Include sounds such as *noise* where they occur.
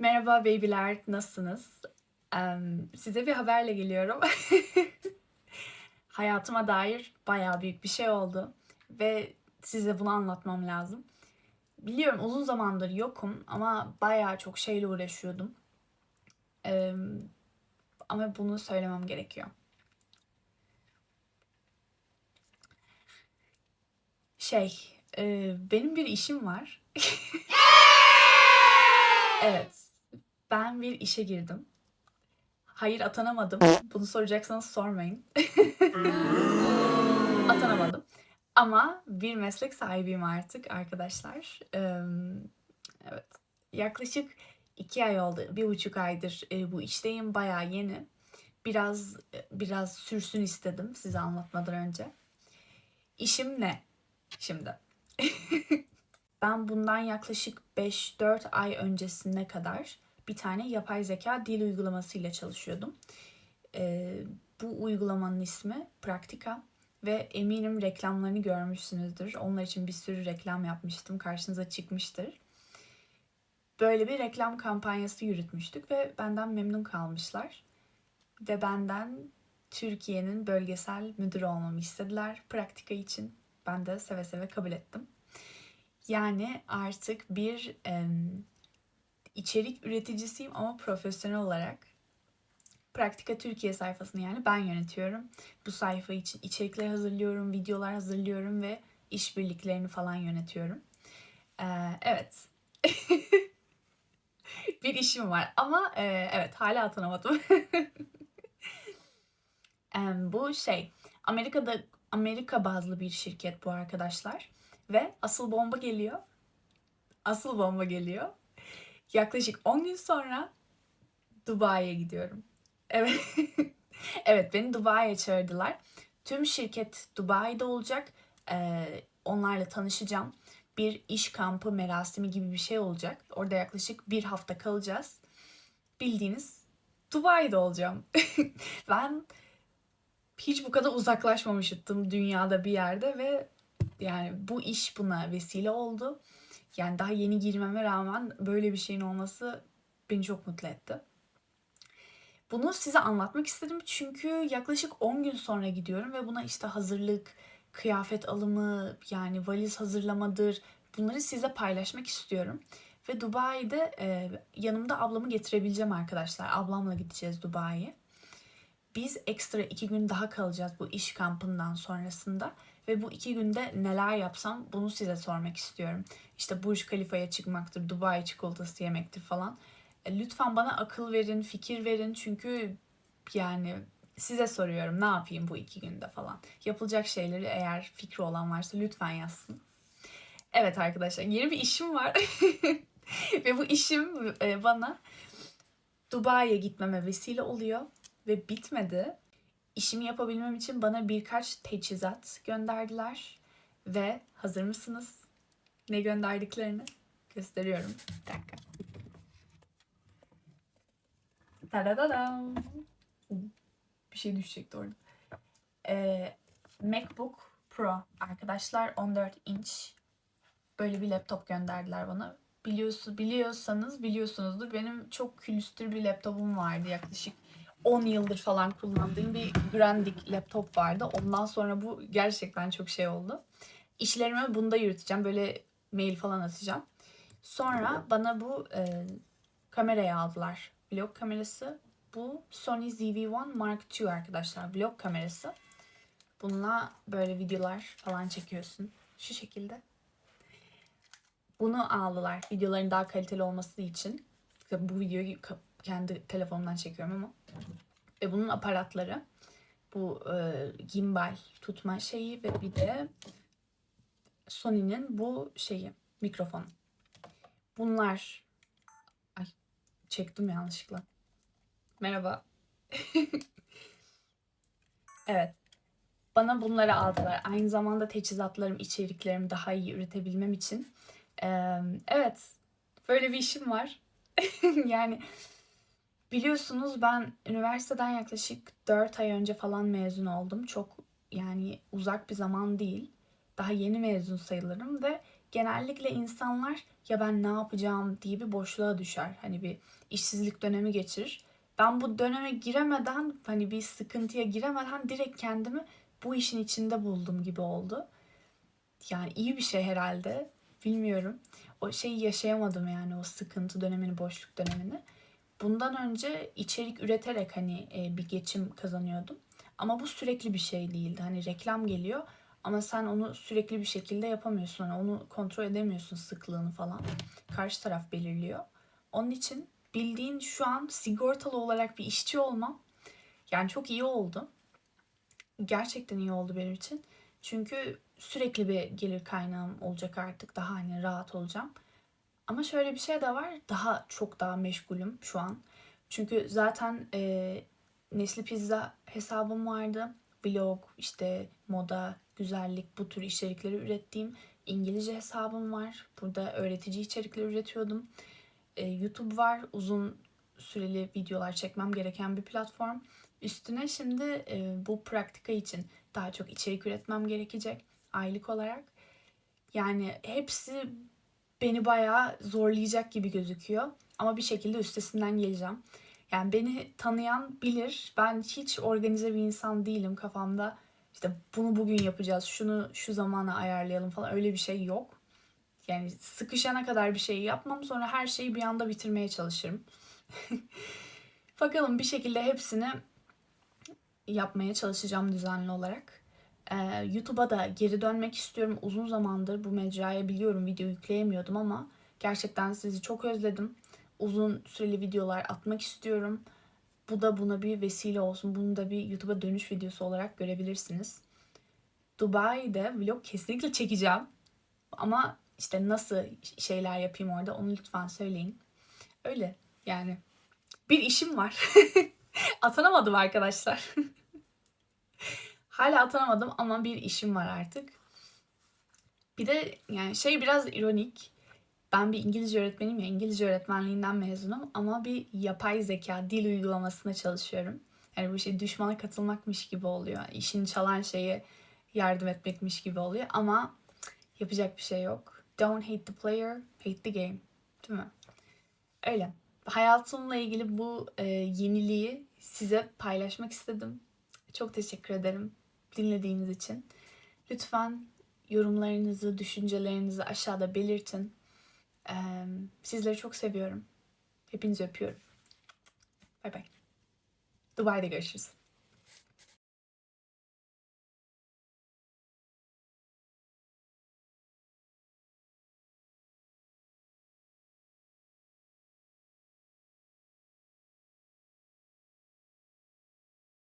Merhaba babyler, nasılsınız? Em, size bir haberle geliyorum. *laughs* Hayatıma dair bayağı büyük bir şey oldu ve size bunu anlatmam lazım. Biliyorum uzun zamandır yokum ama bayağı çok şeyle uğraşıyordum. Em, ama bunu söylemem gerekiyor. Şey, e, benim bir işim var. *laughs* Evet, ben bir işe girdim. Hayır atanamadım. Bunu soracaksanız sormayın. *laughs* Atanamadım. Ama bir meslek sahibiyim artık arkadaşlar. Eee, Evet. Yaklaşık iki ay oldu. Bir buçuk aydır e, bu işteyim. Bayağı yeni. Biraz biraz sürsün istedim size anlatmadan önce. İşim ne? Şimdi. *laughs* Ben bundan yaklaşık 5-4 ay öncesine kadar bir tane yapay zeka dil uygulamasıyla çalışıyordum. Ee, bu uygulamanın ismi Praktika ve eminim reklamlarını görmüşsünüzdür. Onlar için bir sürü reklam yapmıştım. Karşınıza çıkmıştır. Böyle bir reklam kampanyası yürütmüştük ve benden memnun kalmışlar. Ve benden Türkiye'nin bölgesel müdürü olmamı istediler praktika için. Ben de seve seve kabul ettim. Yani artık bir em, içerik üreticisiyim ama profesyonel olarak. Praktika Türkiye sayfasını yani ben yönetiyorum. Bu sayfa için içerikler hazırlıyorum, videolar hazırlıyorum ve işbirliklerini falan yönetiyorum. Ee, evet. *laughs* bir işim var ama e, evet hala atanamadım. *laughs* Em, bu şey Amerika'da Amerika bazlı bir şirket bu arkadaşlar. Ve asıl bomba geliyor. Asıl bomba geliyor. Yaklaşık 10 gün sonra Dubai'ye gidiyorum. Evet. *laughs* evet beni Dubai'ye çağırdılar. Tüm şirket Dubai'de olacak. Ee, onlarla tanışacağım. Bir iş kampı merasimi gibi bir şey olacak. Orada yaklaşık bir hafta kalacağız. Bildiğiniz Dubai'de olacağım. *laughs* ben hiç bu kadar uzaklaşmamıştım dünyada bir yerde ve yani bu iş buna vesile oldu. Yani daha yeni girmeme rağmen böyle bir şeyin olması beni çok mutlu etti. Bunu size anlatmak istedim çünkü yaklaşık 10 gün sonra gidiyorum ve buna işte hazırlık, kıyafet alımı, yani valiz hazırlamadır bunları size paylaşmak istiyorum. Ve Dubai'de e, yanımda ablamı getirebileceğim arkadaşlar. Ablamla gideceğiz Dubai'ye. Biz ekstra iki gün daha kalacağız bu iş kampından sonrasında. Ve bu iki günde neler yapsam bunu size sormak istiyorum. İşte Burj Khalifa'ya çıkmaktır, Dubai çikolatası yemektir falan. E, lütfen bana akıl verin, fikir verin. Çünkü yani size soruyorum ne yapayım bu iki günde falan. Yapılacak şeyleri eğer fikri olan varsa lütfen yazsın. Evet arkadaşlar yeni bir işim var. *laughs* Ve bu işim e, bana Dubai'ye gitmeme vesile oluyor. Ve bitmedi. İşimi yapabilmem için bana birkaç teçhizat gönderdiler. Ve hazır mısınız? Ne gönderdiklerini gösteriyorum. Bir dakika. Tadadadam. Bir şey düşecekti orada. Ee, MacBook Pro arkadaşlar 14 inç böyle bir laptop gönderdiler bana. Biliyorsun, biliyorsanız biliyorsunuzdur. Benim çok külüstür bir laptopum vardı yaklaşık 10 yıldır falan kullandığım bir Grandic laptop vardı. Ondan sonra bu gerçekten çok şey oldu. İşlerimi bunda yürüteceğim. Böyle mail falan atacağım. Sonra bana bu e, kamerayı aldılar. Vlog kamerası. Bu Sony ZV-1 Mark II arkadaşlar. Vlog kamerası. Bununla böyle videolar falan çekiyorsun. Şu şekilde. Bunu aldılar. Videoların daha kaliteli olması için. Bu videoyu kendi telefonumdan çekiyorum ama. Ve bunun aparatları. Bu e, gimbal tutma şeyi ve bir de Sony'nin bu şeyi mikrofon. Bunlar ay çektim yanlışlıkla. Merhaba. *laughs* evet. Bana bunları aldılar. Aynı zamanda teçhizatlarım, içeriklerimi daha iyi üretebilmem için. Ee, evet. Böyle bir işim var. *laughs* yani biliyorsunuz ben üniversiteden yaklaşık 4 ay önce falan mezun oldum. Çok yani uzak bir zaman değil. Daha yeni mezun sayılırım ve genellikle insanlar ya ben ne yapacağım diye bir boşluğa düşer. Hani bir işsizlik dönemi geçirir. Ben bu döneme giremeden hani bir sıkıntıya giremeden direkt kendimi bu işin içinde buldum gibi oldu. Yani iyi bir şey herhalde. Bilmiyorum. O şeyi yaşayamadım yani o sıkıntı dönemini, boşluk dönemini. Bundan önce içerik üreterek hani e, bir geçim kazanıyordum. Ama bu sürekli bir şey değildi. Hani reklam geliyor ama sen onu sürekli bir şekilde yapamıyorsun. Hani onu kontrol edemiyorsun sıklığını falan. Karşı taraf belirliyor. Onun için bildiğin şu an sigortalı olarak bir işçi olmam yani çok iyi oldu. Gerçekten iyi oldu benim için. Çünkü sürekli bir gelir kaynağım olacak artık. Daha hani rahat olacağım. Ama şöyle bir şey de var. Daha çok daha meşgulüm şu an. Çünkü zaten e, Nesli Pizza hesabım vardı. Vlog, işte moda, güzellik bu tür içerikleri ürettiğim İngilizce hesabım var. Burada öğretici içerikler üretiyordum. E, YouTube var. Uzun süreli videolar çekmem gereken bir platform. Üstüne şimdi e, bu praktika için daha çok içerik üretmem gerekecek aylık olarak. Yani hepsi beni bayağı zorlayacak gibi gözüküyor. Ama bir şekilde üstesinden geleceğim. Yani beni tanıyan bilir. Ben hiç organize bir insan değilim kafamda. İşte bunu bugün yapacağız, şunu şu zamana ayarlayalım falan öyle bir şey yok. Yani sıkışana kadar bir şey yapmam sonra her şeyi bir anda bitirmeye çalışırım. *laughs* Bakalım bir şekilde hepsini yapmaya çalışacağım düzenli olarak. YouTube'a da geri dönmek istiyorum. Uzun zamandır bu mecraya biliyorum video yükleyemiyordum ama gerçekten sizi çok özledim. Uzun süreli videolar atmak istiyorum. Bu da buna bir vesile olsun. Bunu da bir YouTube'a dönüş videosu olarak görebilirsiniz. Dubai'de vlog kesinlikle çekeceğim. Ama işte nasıl şeyler yapayım orada onu lütfen söyleyin. Öyle yani. Bir işim var. *laughs* Atanamadım arkadaşlar. *laughs* Hala atanamadım ama bir işim var artık. Bir de yani şey biraz ironik. Ben bir İngilizce öğretmeniyim ya İngilizce öğretmenliğinden mezunum ama bir yapay zeka dil uygulamasında çalışıyorum. Yani bu şey düşmana katılmakmış gibi oluyor. İşini çalan şeye yardım etmekmiş gibi oluyor ama yapacak bir şey yok. Don't hate the player, hate the game. Değil mi? Öyle. Hayatımla ilgili bu e, yeniliği size paylaşmak istedim. Çok teşekkür ederim dinlediğiniz için. Lütfen yorumlarınızı, düşüncelerinizi aşağıda belirtin. Sizleri çok seviyorum. Hepinizi öpüyorum. Bay bay. Dubai'de görüşürüz.